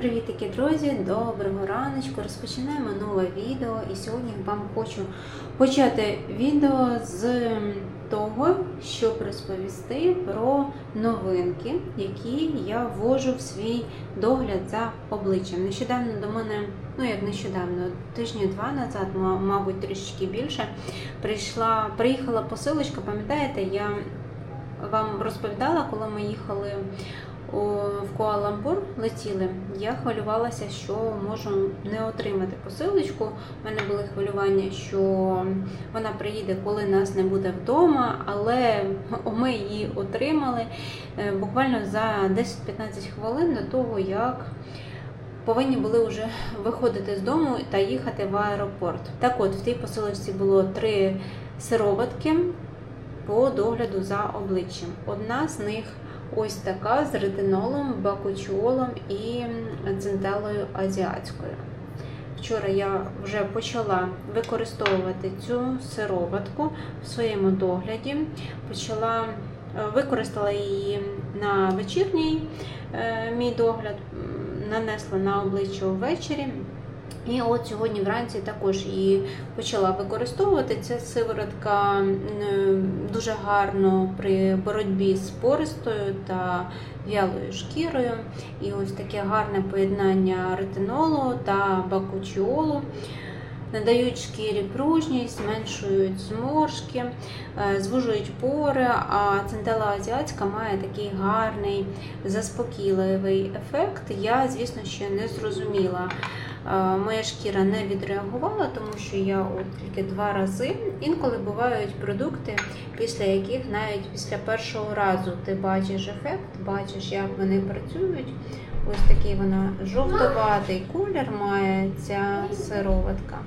Привітики, друзі! Доброго раночку! Розпочинаємо нове відео. І сьогодні вам хочу почати відео з того, щоб розповісти про новинки, які я ввожу в свій догляд за обличчям. Нещодавно до мене, ну як нещодавно, тижні два назад, мабуть, трішечки більше, прийшла, приїхала посилочка. Пам'ятаєте, я вам розповідала, коли ми їхали в Куала-Лумпур летіли, я хвилювалася, що можу не отримати посилочку. У мене були хвилювання, що вона приїде, коли нас не буде вдома, але ми її отримали е, буквально за 10-15 хвилин до того, як повинні були вже виходити з дому та їхати в аеропорт. Так от, в тій посилочці було три сироватки по догляду за обличчям. Одна з них ось така з ретинолом, бакучолом і центелою азіатською. Вчора я вже почала використовувати цю сироватку в своєму догляді. Почала е, використала її на вечірній е, мій догляд, нанесла на обличчя ввечері. І от сьогодні вранці також її почала використовувати. Ця сиворотка дуже гарно при боротьбі з пористою та в'ялою шкірою. І ось таке гарне поєднання ретинолу та бакучіолу. Надають шкірі пружність, зменшують зморшки, е, звужують пори, а центела азіатська має такий гарний заспокійливий ефект. Я, звісно, ще не зрозуміла. Е, Моя шкіра не відреагувала, тому що я от тільки два рази. Інколи бувають продукти, після яких навіть після першого разу ти бачиш ефект, бачиш, як вони працюють. Ось такий вона жовтоватий колір має ця сироватка.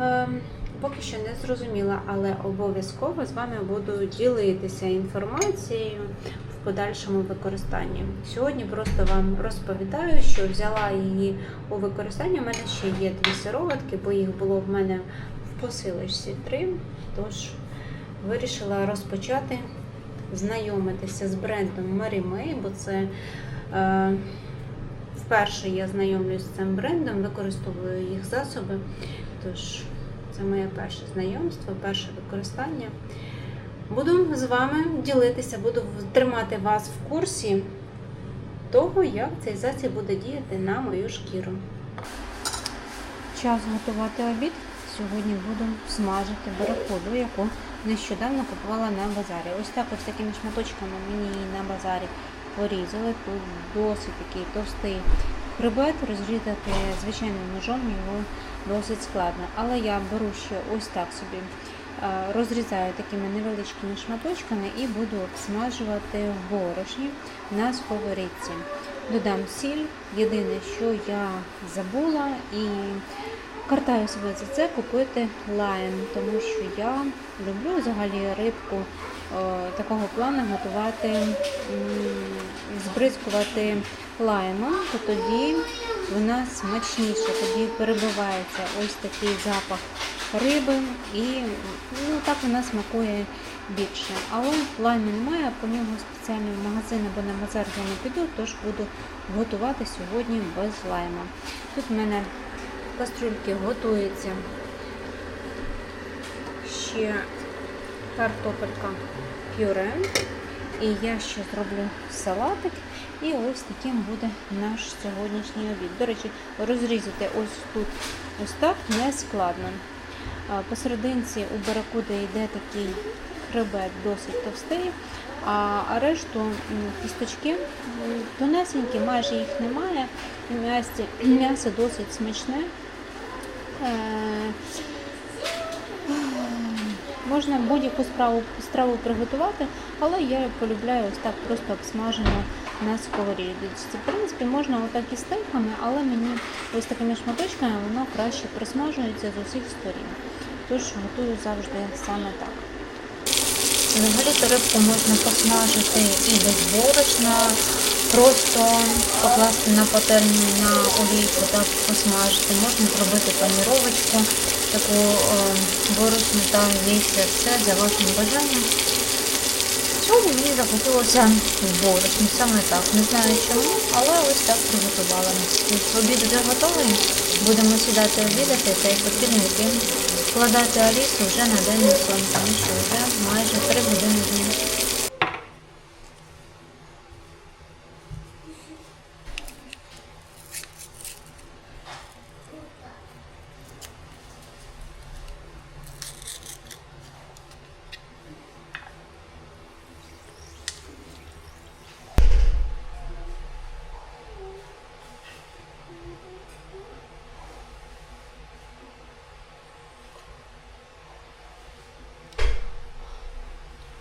Ем, Поки що не зрозуміла, але обов'язково з вами буду ділитися інформацією подальшому використанні. Сьогодні просто вам розповідаю, що взяла її у використання. У мене ще є дві сироватки, бо їх було в мене в посилочці три. Тож вирішила розпочати знайомитися з брендом Mary May, бо це е, вперше я знайомлюсь з цим брендом, використовую їх засоби. Тож це моє перше знайомство, перше використання. Буду з вами ділитися, буду тримати вас в курсі того, як цей засіб буде діяти на мою шкіру. Час готувати обід. Сьогодні буду смажити барахолу, яку нещодавно купувала на базарі. Ось так ось такими шматочками мені її на базарі порізали. Тут досить такий товстий хребет, розрізати звичайним ножом його досить складно. Але я беру ще ось так собі, розрізаю такими невеличкими шматочками і буду обсмажувати в борошні на сковорідці. Додам сіль. Єдине, що я забула і картаю себе за це купити лайм, тому що я люблю взагалі рибку е, такого плану готувати, збризкувати лаймом, то тоді вона смачніша, тоді перебивається ось такий запах риби і ну, так вона смакує більше. Але лайму немає, по нього спеціально в магазин або на базар я не піду, тож буду готувати сьогодні без лайма. Тут в мене кастрюльки готується ще картопелька пюре. І я ще зроблю салатик. І ось таким буде наш сьогоднішній обід. До речі, розрізати ось тут ось так не складно. Посерединці у баракуди йде такий хребет досить товстий, а решту кісточки тонесенькі, майже їх немає. М'ясо, досить смачне. Е, Можна будь-яку страву приготувати, але я полюбляю ось так просто обсмажено на сковорідці. В принципі, можна отак і стейками, але мені ось такими шматочками воно краще присмажується з усіх сторін. тож готую завжди саме так. Взагалі-то рибку можна посмажити і без борошна, просто покласти на пательню на олійку та посмажити. Можна зробити паніровочку, таку е, борошну та яйця. Все за вашим бажанням. Сьогодні мені захотілося в борошні, саме так. Не знаю чому, але ось так приготувала. Обід вже готовий. Будемо сідати обідати та й потрібно йти вкладати Алісу вже на день тому що вже майже три години.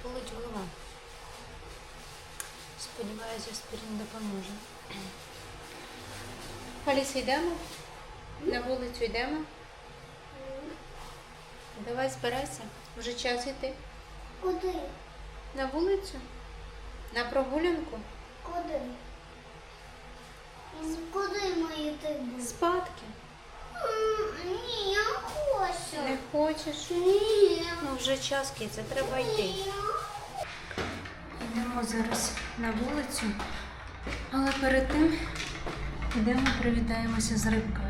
Болить голова. Сподіваюся, аспірин допоможе. Аліса, йдемо? На вулицю йдемо? Давай збирайся. Вже час йти. Куди? На вулицю? На прогулянку? Куди? Куди ми йти? Спадки. Ні, я хочу. Не хочеш? Ні. Ну вже час, Киця, треба йти. Йдемо зараз на вулицю, але перед тим йдемо привітаємося з рибкою.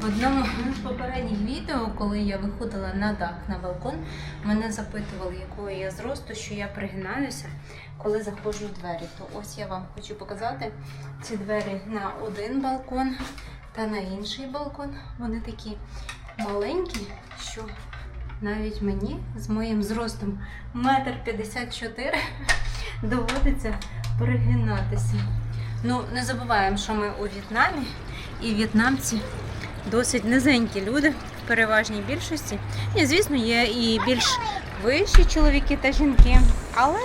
В одному з попередніх відео, коли я виходила на дах на балкон, мене запитували, якого я зросту, що я пригинаюся, коли заходжу в двері. То ось я вам хочу показати ці двері на один балкон та на інший балкон. Вони такі маленькі, що навіть мені з моїм зростом метр п'ятдесят чотири доводиться пригинатися. Ну, не забуваємо, що ми у В'єтнамі, і в'єтнамці досить низенькі люди в переважній більшості. І, звісно, є і більш вищі чоловіки та жінки, але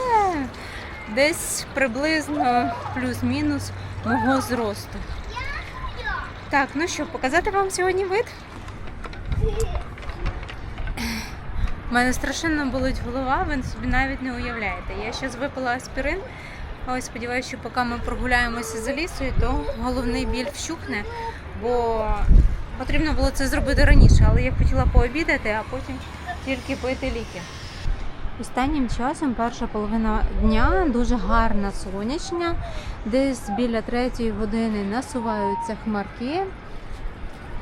десь приблизно плюс-мінус мого зросту. Так, ну що, показати вам сьогодні вид? У мене страшенно болить голова, ви собі навіть не уявляєте. Я зараз випила аспірин. Ось сподіваюся, що поки ми прогуляємося за лісою, то головний біль вщухне, бо потрібно було це зробити раніше, але я хотіла пообідати, а потім тільки пити ліки. Останнім часом перша половина дня дуже гарна сонячня. Десь біля третьої години насуваються хмарки.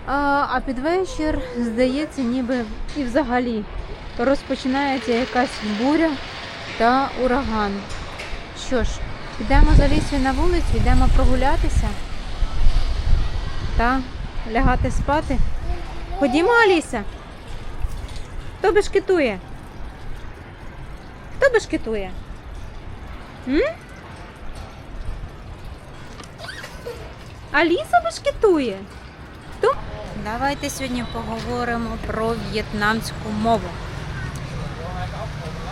А, під вечір, здається, ніби і взагалі розпочинається якась буря та ураган. Що ж, підемо за лісою на вулицю, йдемо прогулятися та лягати спати. Ходімо, Аліса. Хто бешкетує? Хто бешкетує? М? Аліса бешкетує. Хто? Давайте сьогодні поговоримо про в'єтнамську мову.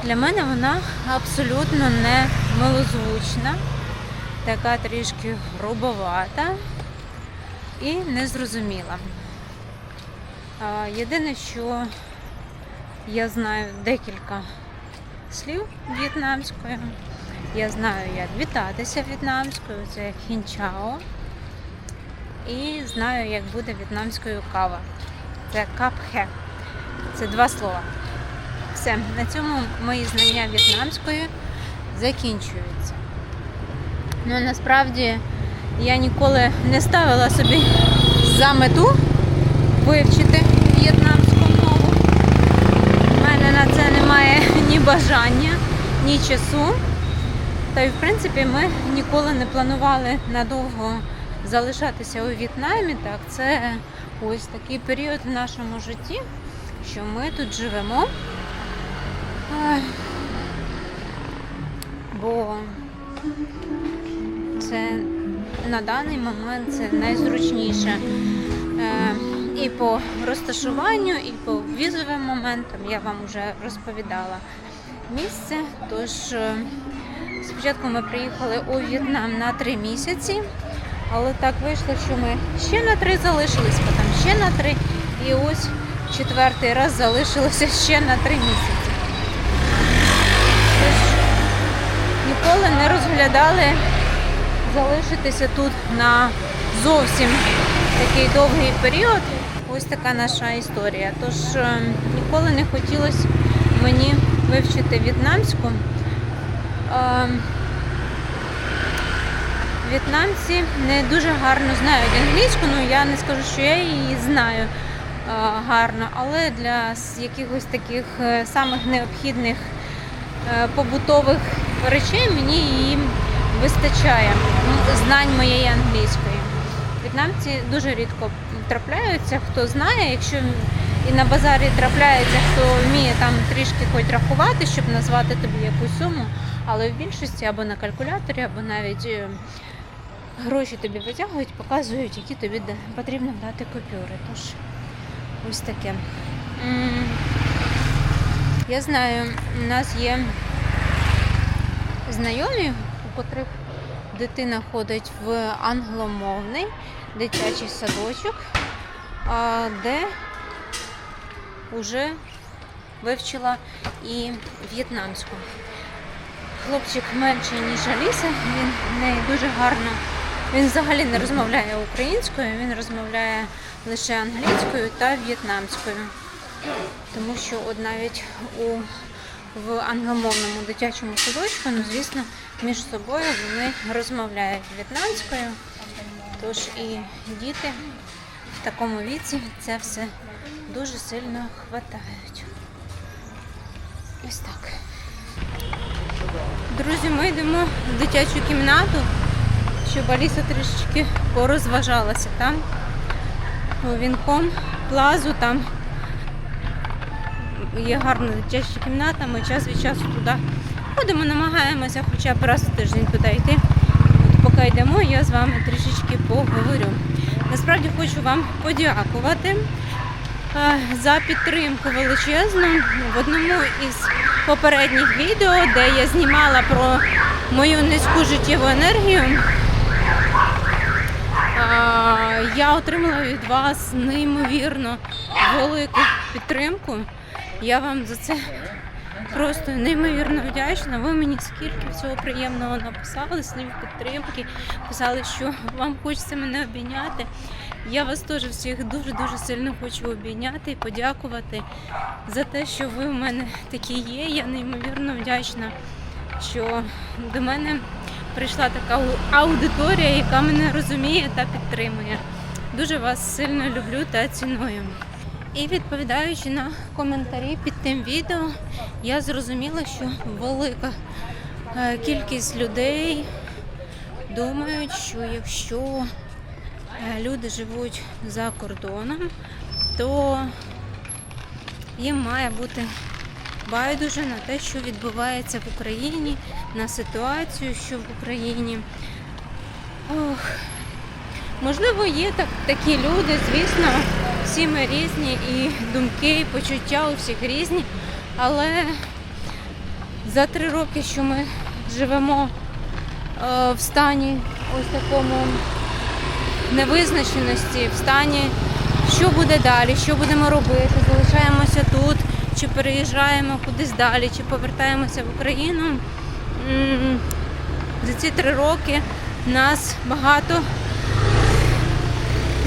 Для мене вона абсолютно не милозвучна, така трішки грубовата і незрозуміла. Єдине, що я знаю декілька слів в'єтнамською. Я знаю, як вітатися в'єтнамською, це хінчао. І знаю, як буде в'єтнамською кава. Це капхе. Це два слова. Все, на цьому мої знання в'єтнамської закінчуються. Ну, насправді я ніколи не ставила собі за мету вивчити в'єтнамську мову. У мене на це немає ні бажання, ні часу. Та й в принципі ми ніколи не планували надовго залишатися у В'єтнамі. Так, це ось такий період в нашому житті, що ми тут живемо. Бо це на даний момент це найзручніше е, і по розташуванню, і по візовим моментам я вам вже розповідала місце. Тож е, спочатку ми приїхали у В'єтнам на три місяці, але так вийшло, що ми ще на три залишились, потім ще на три. І ось четвертий раз залишилося ще на три місяці. Тож ніколи не розглядали залишитися тут на зовсім такий довгий період. Ось така наша історія. Тож е, ніколи не хотілося мені вивчити в'єтнамську. Е, В'єтнамці не дуже гарно знають англійську, ну я не скажу, що я її знаю е, гарно, але для якихось таких самих необхідних побутових речей мені її вистачає знань моєї англійської. В'єтнамці дуже рідко трапляються, хто знає, якщо і на базарі трапляється, хто вміє там трішки хоч рахувати, щоб назвати тобі якусь суму, але в більшості або на калькуляторі, або навіть е, гроші тобі витягують, показують, які тобі потрібно дати купюри. Тож ось таке. Я знаю, у нас є знайомі, у котрих дитина ходить в англомовний дитячий садочок, де вже вивчила і в'єтнамську. Хлопчик менше, ніж Аліса, він в неї дуже гарно. Він взагалі не розмовляє українською, він розмовляє лише англійською та в'єтнамською. Тому що от навіть у в англомовному дитячому садочку, ну звісно, між собою вони розмовляють в'єтнамською. Тож і діти в такому віці це все дуже сильно хватають. Ось так. Друзі, ми йдемо в дитячу кімнату, щоб Аліса трішечки порозважалася там. Вінком плазу там є гарна дитяча кімната, ми час від часу туди ходимо, намагаємося хоча б раз в тиждень туди йти. От поки йдемо, я з вами трішечки поговорю. Насправді хочу вам подякувати е, за підтримку величезну в одному із попередніх відео, де я знімала про мою низьку життєву енергію. Я отримала від вас неймовірно велику підтримку. Я вам за це просто неймовірно вдячна. Ви мені скільки всього приємного написали, слів підтримки, писали, що вам хочеться мене обійняти. Я вас теж всіх дуже-дуже сильно хочу обійняти і подякувати за те, що ви в мене такі є. Я неймовірно вдячна, що до мене прийшла така аудиторія, яка мене розуміє та підтримує. Дуже вас сильно люблю та ціную. І відповідаючи на коментарі під тим відео, я зрозуміла, що велика е, кількість людей думають, що якщо е, люди живуть за кордоном, то їм має бути байдуже на те, що відбувається в Україні, на ситуацію, що в Україні. Ох. Можливо, є так, такі люди, звісно, всі ми різні, і думки, і почуття у всіх різні. Але за три роки, що ми живемо е, в стані ось такому невизначеності, в стані, що буде далі, що будемо робити, залишаємося тут, чи переїжджаємо кудись далі, чи повертаємося в Україну. За ці три роки нас багато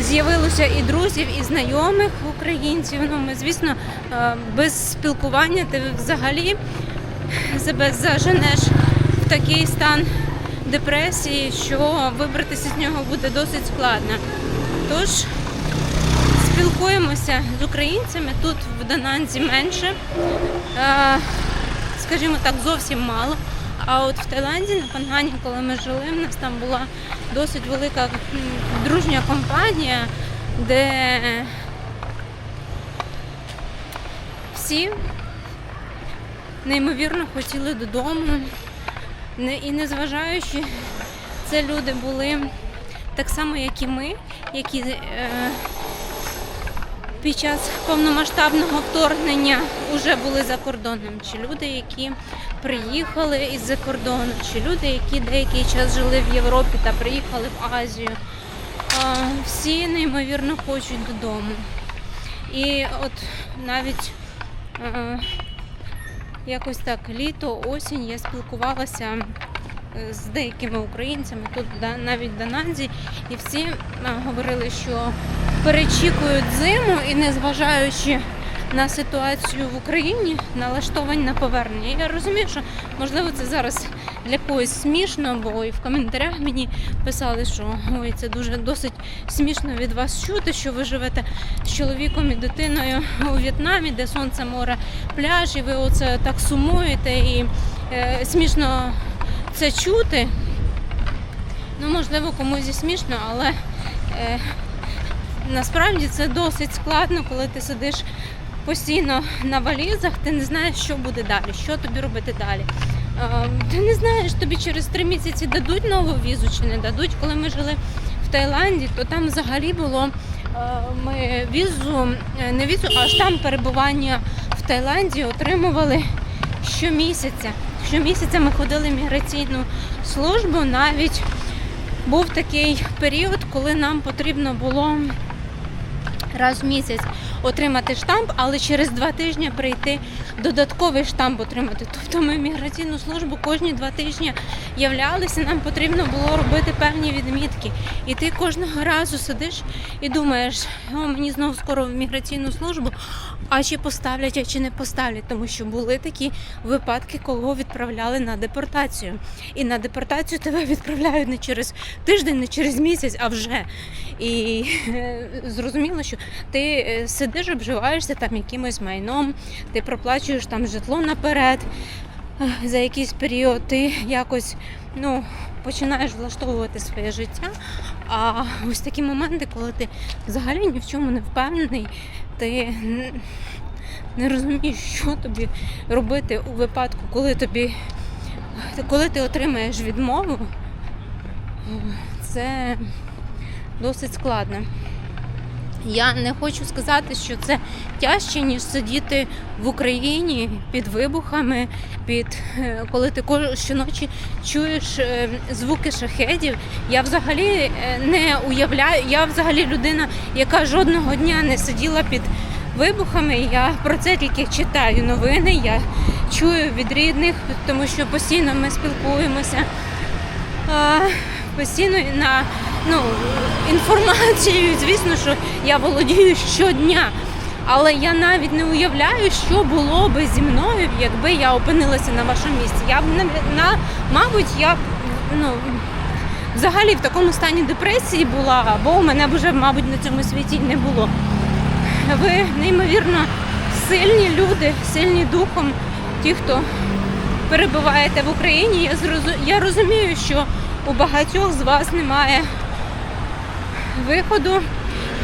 з'явилося і друзів, і знайомих українців. Ну, ми, звісно, е, без спілкування ти взагалі себе заженеш в такий стан депресії, що вибратися з нього буде досить складно. Тож спілкуємося з українцями тут в Дананзі менше, е, скажімо так, зовсім мало. А от в Таїланді, на Пангані, коли ми жили, в нас там була досить велика дружня компанія, де всі неймовірно хотіли додому. І незважаючи, це люди були так само, як і ми, які е, під час повномасштабного вторгнення вже були за кордоном, чи люди, які приїхали із-за кордону, чи люди, які деякий час жили в Європі та приїхали в Азію. Всі неймовірно хочуть додому. І от навіть якось так літо, осінь я спілкувалася е, з деякими українцями тут навіть в Дананзі, і всі говорили, що перечікують зиму і незважаючи на ситуацію в Україні, налаштовані на повернення. Я розумію, що можливо це зараз для когось смішно, бо і в коментарях мені писали, що ой, це дуже досить смішно від вас чути, що ви живете з чоловіком і дитиною у В'єтнамі, де сонце, море, пляж, і ви оце так сумуєте і е, смішно це чути. Ну, можливо, комусь і смішно, але е, насправді це досить складно, коли ти сидиш постійно на валізах, ти не знаєш, що буде далі, що тобі робити далі. Е, Ти не знаєш, тобі через три місяці дадуть нову візу чи не дадуть. Коли ми жили в Таїланді, то там взагалі було е, ми візу, е, не візу, а штамп перебування в Таїланді отримували щомісяця. Щомісяця ми ходили в міграційну службу. Навіть був такий період, коли нам потрібно було раз в місяць отримати штамп, але через два тижні прийти додатковий штамп отримати. Тобто ми в міграційну службу кожні два тижні являлися, нам потрібно було робити певні відмітки. І ти кожного разу сидиш і думаєш, о, мені знову скоро в міграційну службу, а чи поставлять, а чи не поставлять, тому що були такі випадки, кого відправляли на депортацію. І на депортацію тебе відправляють не через тиждень, не через місяць, а вже. І е, зрозуміло, що ти е, сидиш, обживаєшся там якимось майном, ти проплачуєш там житло наперед е, за якийсь період, ти якось ну, починаєш влаштовувати своє життя. А ось такі моменти, коли ти взагалі ні в чому не впевнений, ти не розумієш, що тобі робити у випадку, коли тобі коли ти отримаєш відмову, це досить складно. Я не хочу сказати, що це тяжче, ніж сидіти в Україні під вибухами, під е, коли ти щоночі чуєш е, звуки шахедів. Я взагалі е, не уявляю, я взагалі людина, яка жодного дня не сиділа під вибухами. Я про це тільки читаю новини. Я чую від рідних, тому що постійно ми спілкуємося. Постійно на ну, інформацією, звісно, що я володію щодня. Але я навіть не уявляю, що було би зі мною, якби я опинилася на вашому місці. Я б на, мабуть, я б ну, взагалі в такому стані депресії була, або у мене б вже, мабуть, на цьому світі не було. Ви неймовірно сильні люди, сильні духом, ті, хто перебуваєте в Україні. Я, я розумію, що у багатьох з вас немає виходу.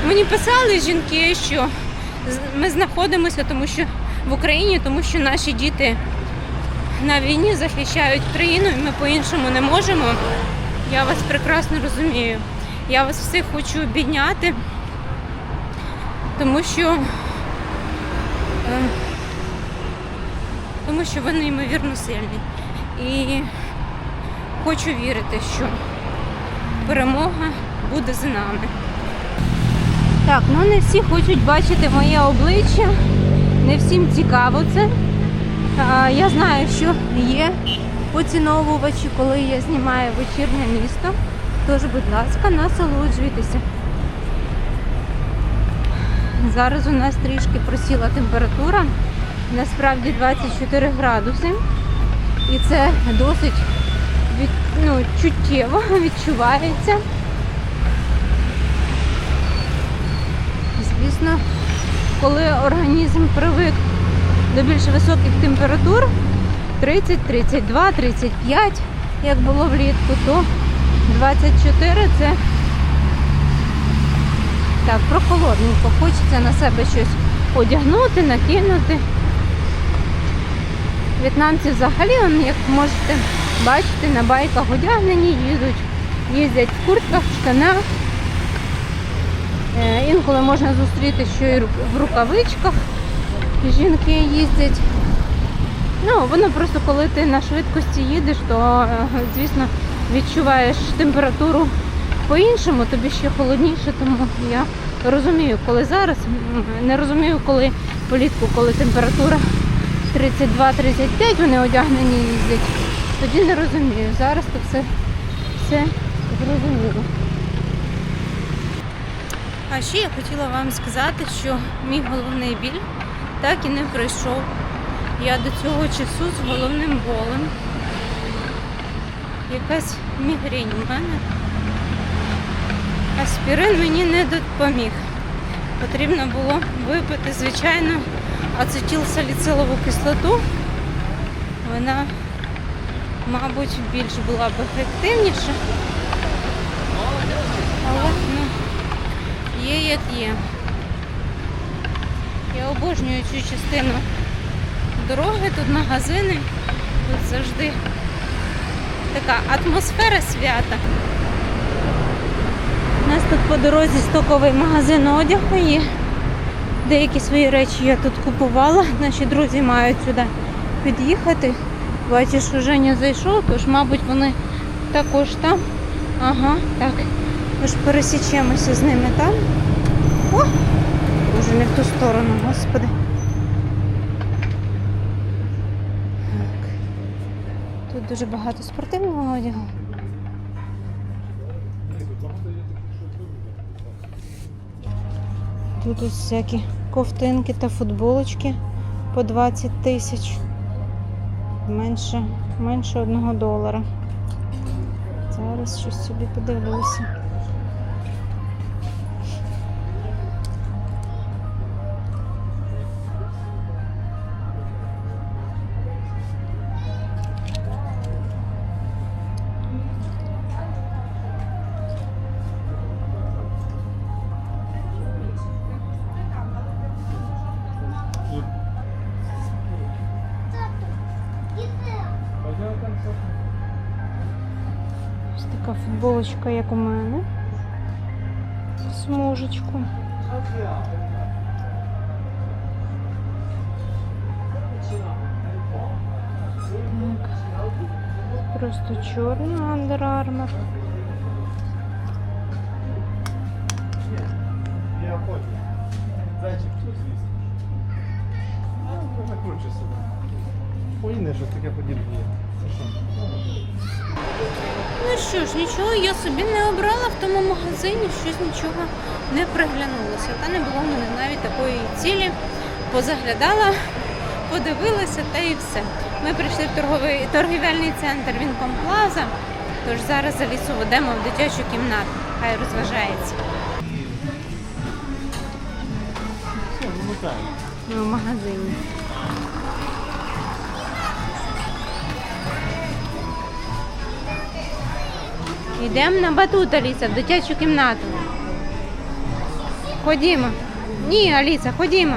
Мені писали жінки, що ми знаходимося, тому що в Україні, тому що наші діти на війні захищають країну, і ми по-іншому не можемо. Я вас прекрасно розумію. Я вас всіх хочу обійняти, тому що, е, тому що ви неймовірно сильні. І хочу вірити, що перемога буде за нами. Так, ну не всі хочуть бачити моє обличчя, не всім цікаво це. Я знаю, що є поціновувачі, коли я знімаю вечірнє місто. Тож, будь ласка, насолоджуйтеся. Зараз у нас трішки просіла температура, насправді 24 градуси. І це досить від, ну, чуттєво відчувається. Звісно, коли організм привик до більш високих температур 30, 32, 35, як було влітку, то 24 це так, прохолодненько. Хочеться на себе щось одягнути, накинути. В'єтнамці взагалі, як можете бачити, на байках одягнені їдуть, їздять в куртках, в штанах. Е, Інколи можна зустріти, що і в рукавичках жінки їздять. Ну, воно просто коли ти на швидкості їдеш, то, е, звісно, відчуваєш температуру по-іншому, тобі ще холодніше, тому я Розумію, коли зараз, не розумію, коли влітку, коли температура 32-35, вони одягнені їздять. Тоді не розумію. Зараз то все, все зрозуміло. А ще я хотіла вам сказати, що мій головний біль так і не пройшов. Я до цього часу з головним болем. Якась мігрень у мене. Аспірин мені не допоміг. Потрібно було випити, звичайно, ацетилсаліцилову кислоту. Вона, мабуть, більш була б ефективніша. Але є як є. Я обожнюю цю частину дороги, тут магазини, тут завжди така атмосфера свята. У нас тут по дорозі стоковий магазин одягу є. Деякі свої речі я тут купувала. Наші друзі мають сюди під'їхати. Бачиш, що Женя зайшов, тож, мабуть, вони також там. Ага, так. Ми ж пересічемося з ними там. О! Боже, не в ту сторону, господи. Так. Тут дуже багато спортивного одягу. Тут ось всякі ковтинки та футболочки по 20 тисяч. Менше, менше одного долара. Зараз щось собі подивлюся. Футболочка, як у мене. Смужечку. Так. Просто чорна Under Armour. Зайчик тут, звісно. Накручу себе. Поїне, що таке подібне? Ну що ж, нічого я собі не обрала в тому магазині, щось нічого не приглянулося. Та не було в мене навіть такої цілі. Позаглядала, подивилася та і все. Ми прийшли в торговий торгівельний центр Вінком Плаза. Тож зараз Алісу ведемо в дитячу кімнату. Хай розважається. Ми в магазині. Йдемо на батут, Аліса, в дитячу кімнату. Ходімо. Ні, Аліса, ходімо.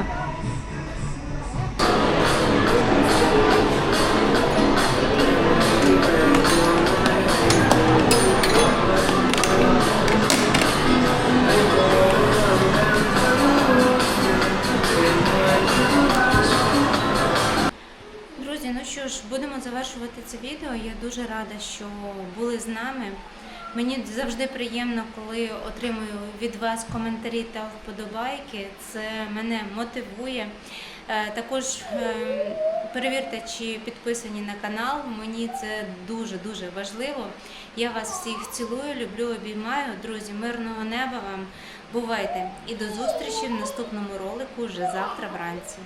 Мені завжди приємно, коли отримую від вас коментарі та вподобайки. Це мене мотивує. Е, Також е, перевірте, чи підписані на канал. Мені це дуже дуже важливо. Я вас всіх цілую, люблю, обіймаю. Друзі, мирного неба вам. Бувайте і до зустрічі в наступному ролику вже завтра вранці.